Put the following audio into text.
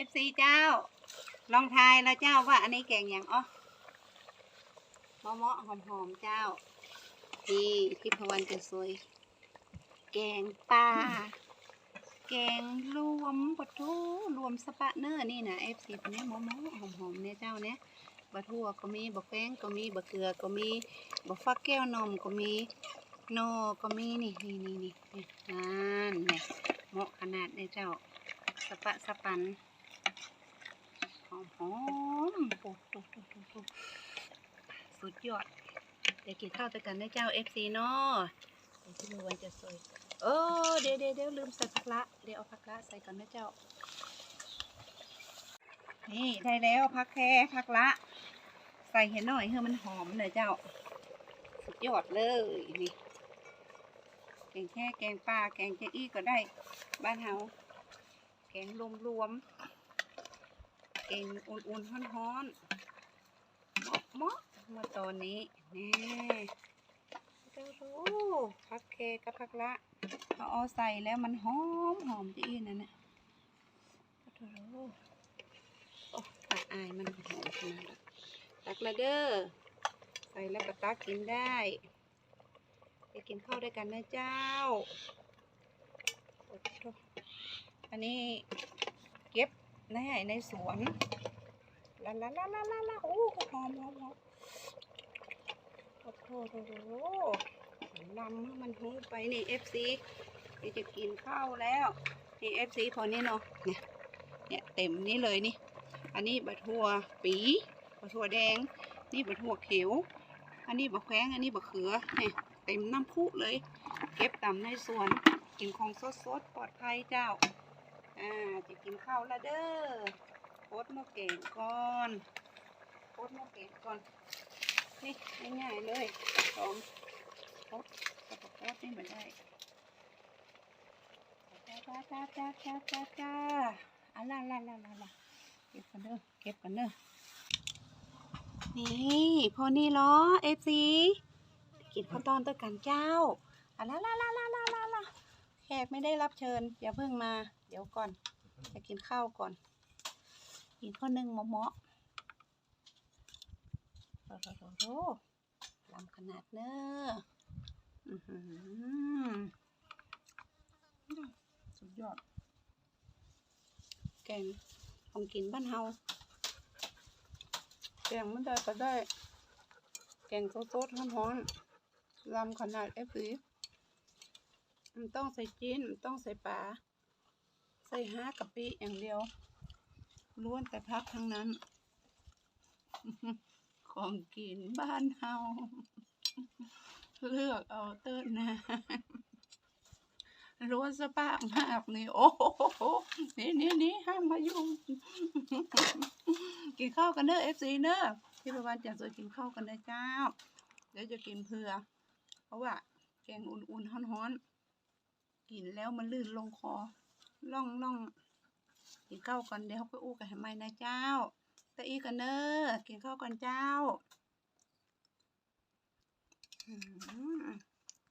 เอฟซีเจ้า ลองทายแล้วเจ้าว่าอันนี้แกงอย่างอ๋อมะเมาะหอมๆเจ้านี่ทิพวรรณจะสวย แกงปลาแกงรวมปะทูรวมสปะเนอร์นี่นะเอฟซีคนนี้มะเมาะหอมๆเนี่ยเจ้าเนี่ยบะทั่วก็มีบะแป้งก็มีบะเกลือก็มีบะฟักแก้วนมก็มีโนก็มีนี่นี่นี่นี่นี่นั่นเนี่ยเหมาะขนาดเนี่ยเจ้าสปะสปัน หอมหอมโอ้โหสุดยอด เดี๋ยวกินข้าวด้วยกันนะเจ้าเอฟซีเนาะเดี๋ยวที่มือวันจะสวยเออเดี๋ยวเดี๋ยวเดี๋ยวลืมใส่ผักละ เดี๋ยวเอาผักละใส่ก่อนนะเจ้า นี่ได้แล้วผักแค่ผักละ ใส่เห็นหน่อยเพื่อมันหอมเลยเจ้า สุดยอดเลยนี่แกงแค่แกงปลาแกงเจ๊อี้ก็ได้ บ้านเฮาแกงรวมๆ แกงอุ่นๆฮ้อนๆเหมาะๆมาตอนนี้นี่เจ้าดูพักเคกับพักละพอเอาใส่แล้วมันหอมหอมจะอีนนั่นน่ะเจ้าดูโอ้ตาอายมันหอมขนาดตักละเด้อใส่แล้วก็ตักกินได้ไปกินข้าวด้วยกันนะเจ้าอันนี้เก็บ ในในสวนลาลาลาลาลาลาโอ้หอมหอมหอมโอ้โหโอ้โหลำให้มันหูไปนี่เอฟซีนี่จะกินข้าวแล้วนี่เอฟซีพอนี่เนาะเนี่ยเนี่ยเต็มนี่เลยนี่ อันนี้บะทั่วปีบะทั่วแดง นี่บะทั่วเขียวอันนี้บะแขวงอันนี้บะเขือเนี่ยเต็มน้ำพุเลย เก็บตามในสวนกินของสดๆปลอดภัยเจ้า อ่าจะกินข้าวและเด้อโคตรมะเก่งก่อนโคตรมะเก่งก่อน นี่ง่ายๆเลยสองโคตรกับโคตรนี่มาได้จ้าจ้าจ้าจ้าจ้าจ้าจ้าอะล่ะล่ะล่ะล่ะล่ะเก็บกันเด้อเก็บกันเด้อนี่พอนี่ล้อเอฟซีกินข้าวตอนตัวกันเจ้าอะล่ะล่ะล่ะล่ะล่ะ แขกไม่ได้รับเชิญอย่าเพิ่งมา เดี๋ยวก่อน จะกินข้าวก่อน กินข้าวนึ่งมะเมาะโอ้โหลำขนาดเนอะสุดยอด แกงของกินบ้านเฮาแกงไม่ได้ก็ได้ แกงโซดๆร้อนๆลำขนาดเอฟซี มันต้องใส่จีนมันต้องใส่ปลาใส่ห้ากะปิอย่างเดียวล้วนแต่พักทั้งนั้น ของกินบ้านเฮาเลือกเอาเติ้นนะล้วนสปากมากนี่โอ้โหนี่นี่นี่ห้ามมายุ่งกินข้าวกันเด้อเอฟซีเนอะที่ประวันจะสวยกินข้าวกันนะเจ้า เดี๋ยวจะกินเผื่อ เพราะว่าแกงอุ่นๆฮ้อนๆ กินแล้วมันลื่นลงคอล่องล่องกินข้าวก่อนเดี๋ยวเขาไปอู้กันทำไมนะเจ้าตะอีกันเนอกินข้าวก่อนเจ้าอืม